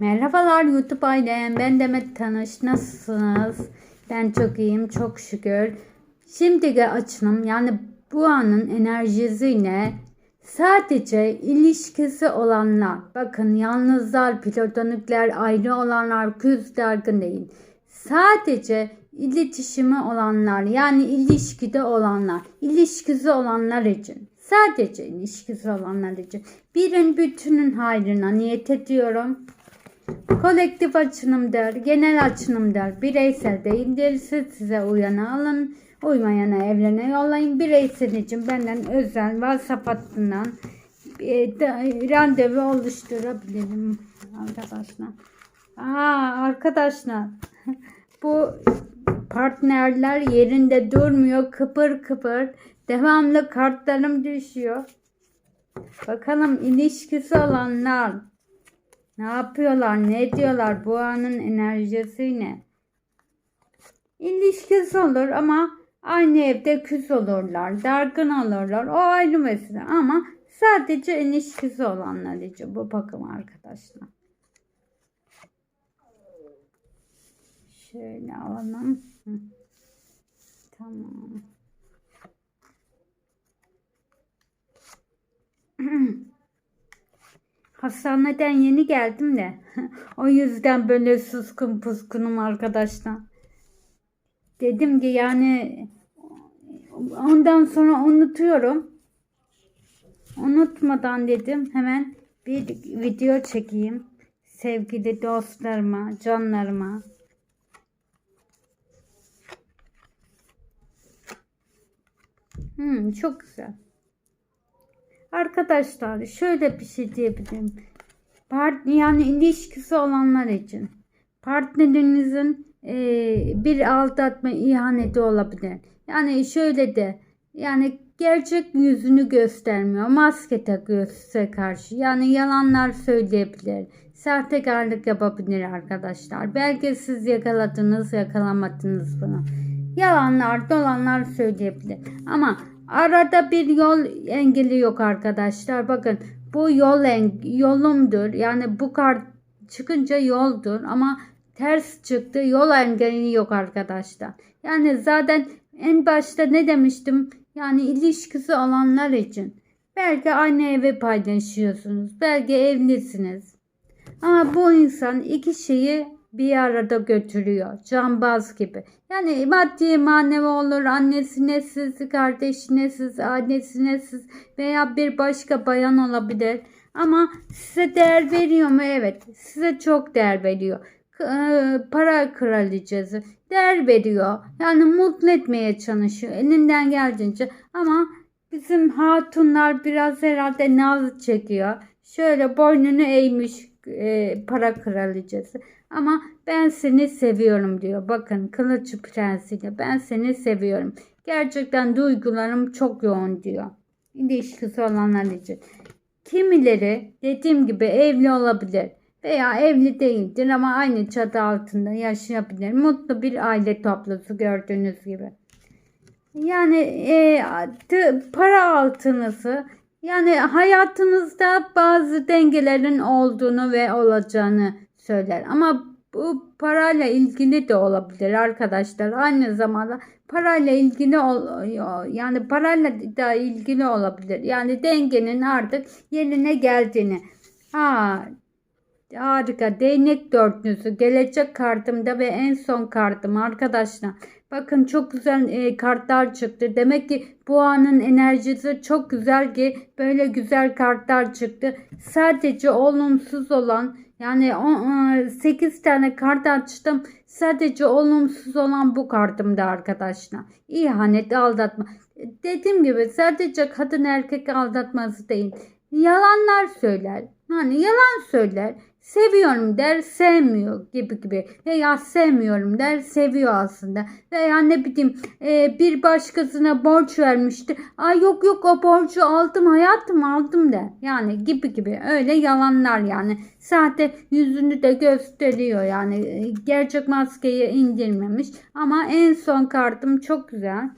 Merhabalar YouTube ailem. Ben Demet Tanış. Nasılsınız? Ben çok iyiyim. Çok şükür. Şimdiki açılım yani bu anın enerjisiyle sadece ilişkisi olanlar bakın yalnızlar, platonikler, ayrı olanlar, küs dargın değil. Sadece iletişimi olanlar yani ilişkide olanlar, ilişkisi olanlar için. Sadece ilişkisi olanlar için. Birin bütünün hayrına niyet ediyorum. Kolektif açılım der, genel açılım der, bireysel değildir. Siz size uyanı alın, uymayana evrene yollayın. Bireysel için benden özel WhatsApp hattından e, de- randevu oluşturabilirim arkadaşlar. Aa, arkadaşlar bu partnerler yerinde durmuyor, kıpır kıpır. Devamlı kartlarım düşüyor. Bakalım ilişkisi olanlar ne yapıyorlar? Ne diyorlar? Bu anın enerjisi ne? İlişkisi olur ama aynı evde küs olurlar. Dargın olurlar. O ayrı mesele ama sadece ilişkisi olanlar için bu bakım arkadaşlar. Şöyle alalım. Tamam. Hastaneden yeni geldim de. o yüzden böyle suskun puskunum arkadaşlar. Dedim ki yani ondan sonra unutuyorum. Unutmadan dedim hemen bir video çekeyim. Sevgili dostlarıma, canlarıma. Hmm, çok güzel. Arkadaşlar şöyle bir şey diyebilirim. Part, yani ilişkisi olanlar için partnerinizin e, bir aldatma ihaneti olabilir. Yani şöyle de yani gerçek yüzünü göstermiyor. Maske takıyor size karşı. Yani yalanlar söyleyebilir. Sahtekarlık yapabilir arkadaşlar. Belki siz yakaladınız yakalamadınız bunu. Yalanlar dolanlar söyleyebilir. Ama arada bir yol engeli yok arkadaşlar. Bakın bu yol yolumdur. Yani bu kart çıkınca yoldur ama ters çıktı. Yol engeli yok arkadaşlar. Yani zaten en başta ne demiştim? Yani ilişkisi olanlar için. Belki aynı evi paylaşıyorsunuz. Belki evlisiniz. Ama bu insan iki şeyi bir arada götürüyor. Cambaz gibi. Yani maddi manevi olur. Annesine siz, kardeşine siz, annesine siz veya bir başka bayan olabilir. Ama size değer veriyor mu? Evet. Size çok değer veriyor. E, Para kraliçesi değer veriyor. Yani mutlu etmeye çalışıyor. Elinden geldiğince. Ama bizim hatunlar biraz herhalde naz çekiyor. Şöyle boynunu eğmiş e, para kraliçesi. Ama ben seni seviyorum diyor. Bakın kılıç prensiyle ben seni seviyorum. Gerçekten duygularım çok yoğun diyor. İlişkisi olanlar için. Kimileri dediğim gibi evli olabilir veya evli değildir ama aynı çatı altında yaşayabilir. Mutlu bir aile tablosu gördüğünüz gibi. Yani e, para altınızı yani hayatınızda bazı dengelerin olduğunu ve olacağını söyler. Ama bu parayla ilgili de olabilir arkadaşlar. Aynı zamanda parayla ilgili yani parayla da ilgili olabilir. Yani dengenin artık yerine geldiğini. Ha, Harika. Değnek dörtlüsü. Gelecek kartımda ve en son kartım arkadaşlar. Bakın çok güzel e, kartlar çıktı. Demek ki bu anın enerjisi çok güzel ki böyle güzel kartlar çıktı. Sadece olumsuz olan yani 8 tane kart açtım. Sadece olumsuz olan bu kartımda arkadaşlar. İhanet, aldatma. Dediğim gibi sadece kadın erkek aldatması değil. Yalanlar söyler. Hani yalan söyler. Seviyorum der, sevmiyor gibi gibi. Veya sevmiyorum der, seviyor aslında. Veya ne bileyim e, bir başkasına borç vermişti. Ay yok yok o borcu aldım hayatım aldım der. Yani gibi gibi öyle yalanlar yani. Sahte yüzünü de gösteriyor yani. E, Gerçek maskeyi indirmemiş. Ama en son kartım çok güzel.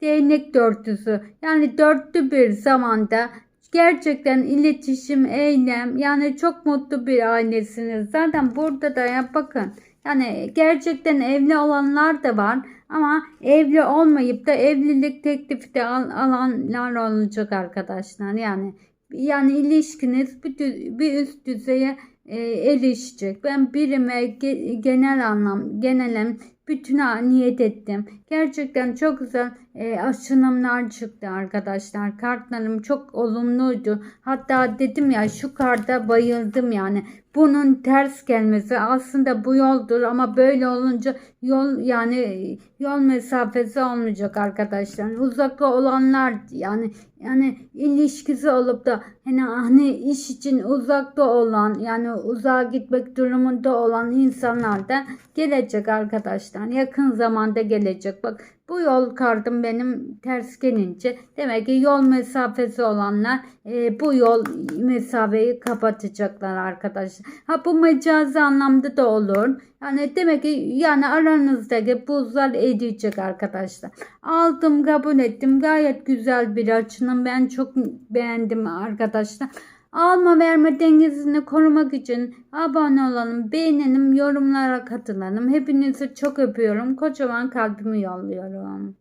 Değnek dörtlüsü. Yani dörtlü bir zamanda gerçekten iletişim, eylem yani çok mutlu bir ailesiniz. Zaten burada da ya bakın yani gerçekten evli olanlar da var ama evli olmayıp da evlilik teklifi de al- alanlar olacak arkadaşlar. Yani yani ilişkiniz bir, bir üst düzeye e, erişecek. Ben birime ge- genel anlam, genelem bütüne niyet ettim. Gerçekten çok güzel e, aşınımlar çıktı arkadaşlar. Kartlarım çok olumluydu. Hatta dedim ya şu karta bayıldım yani. Bunun ters gelmesi aslında bu yoldur ama böyle olunca yol yani yol mesafesi olmayacak arkadaşlar. Uzakta olanlar yani yani ilişkisi olup da hani, hani iş için uzakta olan yani uzağa gitmek durumunda olan insanlar da gelecek arkadaşlar. Yakın zamanda gelecek. Bak bu yol kartım benim ters gelince demek ki yol mesafesi olanlar e, bu yol mesafeyi kapatacaklar arkadaşlar. Ha bu mecazi anlamda da olur. Yani demek ki yani aranızdaki buzlar eriyecek arkadaşlar. Aldım kabul ettim. Gayet güzel bir açınım. Ben çok beğendim arkadaşlar. Alma verme dengesini korumak için abone olalım, beğenelim, yorumlara katılalım. Hepinizi çok öpüyorum. Kocaman kalbimi yolluyorum.